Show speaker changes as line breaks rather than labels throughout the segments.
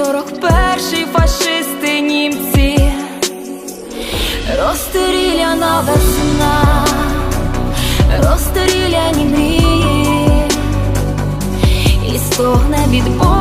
це 41-й фашисти німці. Розстріляна весна, розстріляні мрії, і стогне від болю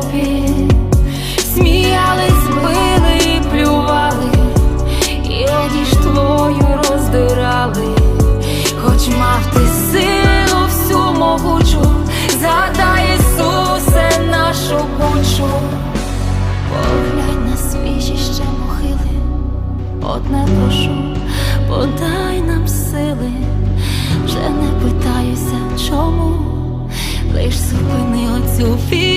теж сміялись, били і плювали, і одіж твою роздирали, хоч мав ти силу всю могучу, згадай Ісусе нашу бучу. Поглянь на свіжі ще могили, одне прошу, подай нам сили, вже не питаюся, чому, лиш зупини оцю війну.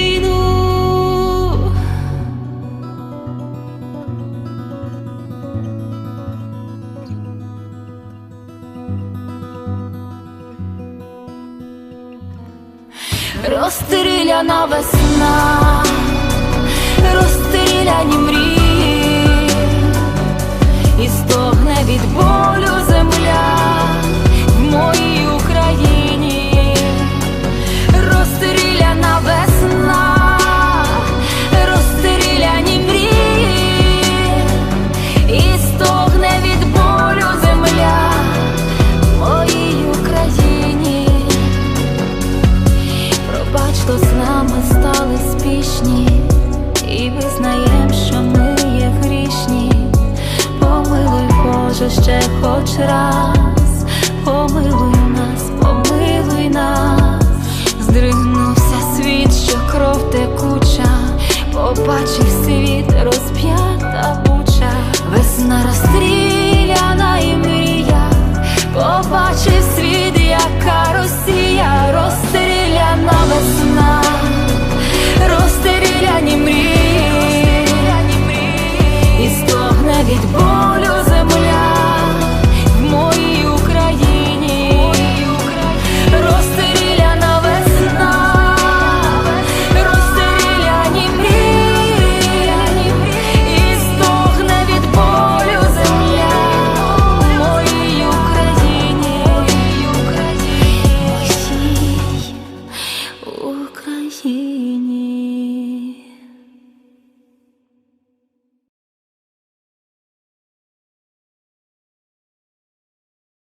Розстріляна весна, стали і визнаєм, що ми є грішні. Помилуй, Боже, ще хоч раз, помилуй нас, помилуй нас, розстріляні